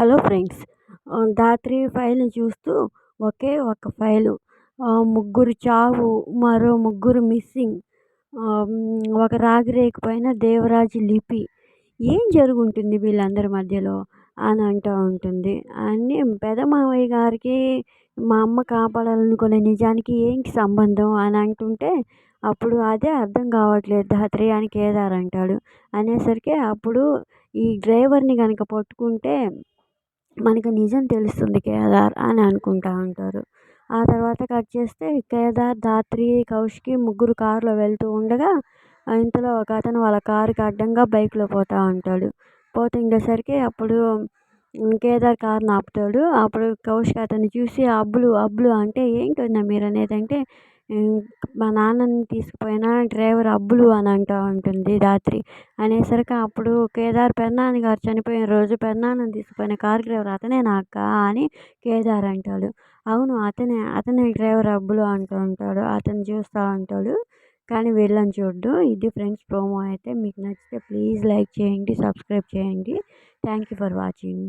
Hello friends. ధాత్రి ఫైల్ని చూస్తూ ఒకే ఒక ఫైలు. ముగ్గురు చావు మరో ముగ్గురు మిస్సింగ్ ఒక రాగిరేకు పైన దేవరాజు లిపి. ఏం జరుగుంటుంది వీళ్ళందరి మధ్యలో అని అంటూ ఉంటుంది. అని పెదమామయ్య గారికి మా అమ్మ కాపాడాలనుకునే నిజానికి ఏంటి సంబంధం అని అంటుంటే అప్పుడు అదే అర్థం కావట్లేదు. ధాత్రి అని కేదార్ అంటాడు. అనేసరికి అప్పుడు ఈ డ్రైవర్ని కనుక పట్టుకుంటే మనకి నిజం తెలుస్తుంది కేదార్ అని అనుకుంటూ ఉంటారు. ఆ తర్వాత కట్ చేస్తే కేదార్ ధాత్రి కౌశికి ముగ్గురు కారులో వెళ్తూ ఉండగా ఇంతలో ఒక అతను వాళ్ళ కారుకి అడ్డంగా బైక్లో పోతూ ఉంటాడు. పోతుండేసరికి అప్పుడు కేదార్ కార్ని ఆపుతాడు అప్పుడు కౌశిక్ అతన్ని చూసి అబ్బులు అబ్బులు అంటే ఏంటన్నా మీరు అనేది అంటే మా నాన్నని తీసుకుపోయిన డ్రైవర్ అబ్బులు అని అంటూ ఉంటుంది రాత్రి. అనేసరికి అప్పుడు కేదార్ పెదనాన్న గారు చనిపోయిన రోజు పెదనాన్నని తీసుకుపోయిన కార్ డ్రైవర్ అతనేనా అక్క అని కేదార్ అంటాడు. అవును అతనే అతనే డ్రైవర్ అబ్బులు అంటూ ఉంటాడు అతను చూస్తూ ఉంటాడు. కానీ వీళ్ళని చూడ్డు. ఇది ఫ్రెండ్స్ ప్రోమో అయితే మీకు నచ్చితే ప్లీజ్ లైక్ చేయండి సబ్స్క్రైబ్ చేయండి. Thank you for watching.